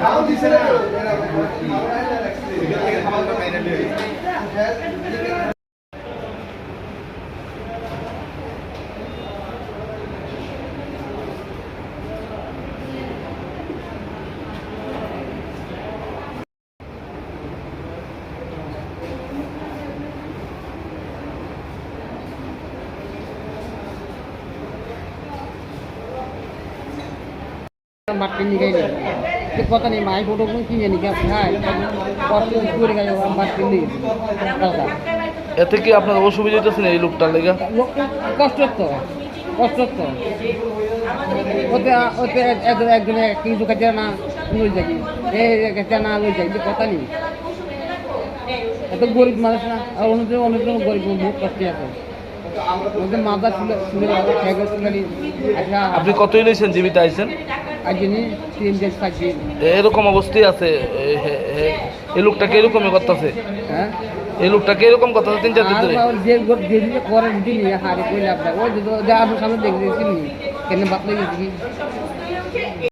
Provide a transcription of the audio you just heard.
కావు తీసారా. মাটি নিয়ে গেলে তো কথা নেই মাই ফটো কোন হ্যাঁ কষ্ট করে মাটি এতে কি আপনার অসুবিধা হইতেছে না এই লোকটার লেগে কষ্ট তো কষ্ট তো ওতে ওতে একজন কাছে না লই এই না লই যাবি কথা নেই এত গরিব মানুষ না আর অন্যজন অন্যজন গরিব বহুত কষ্টে আছে ছিল আচ্ছা আপনি কতই লইছেন জীবিত আইছেন দিন দিন এরকম অবস্থায় আছে এই লোকটাকে এরকমই করতেছে? হ্যাঁ? এই লোকটাকে এরকম করতেছে তিন চার দিন ধরে? করেন দিনই হারে কইলে আপনার ওই যে যে আপনার সামনে দেখে দিয়েছি কেন বাতলে গেছি?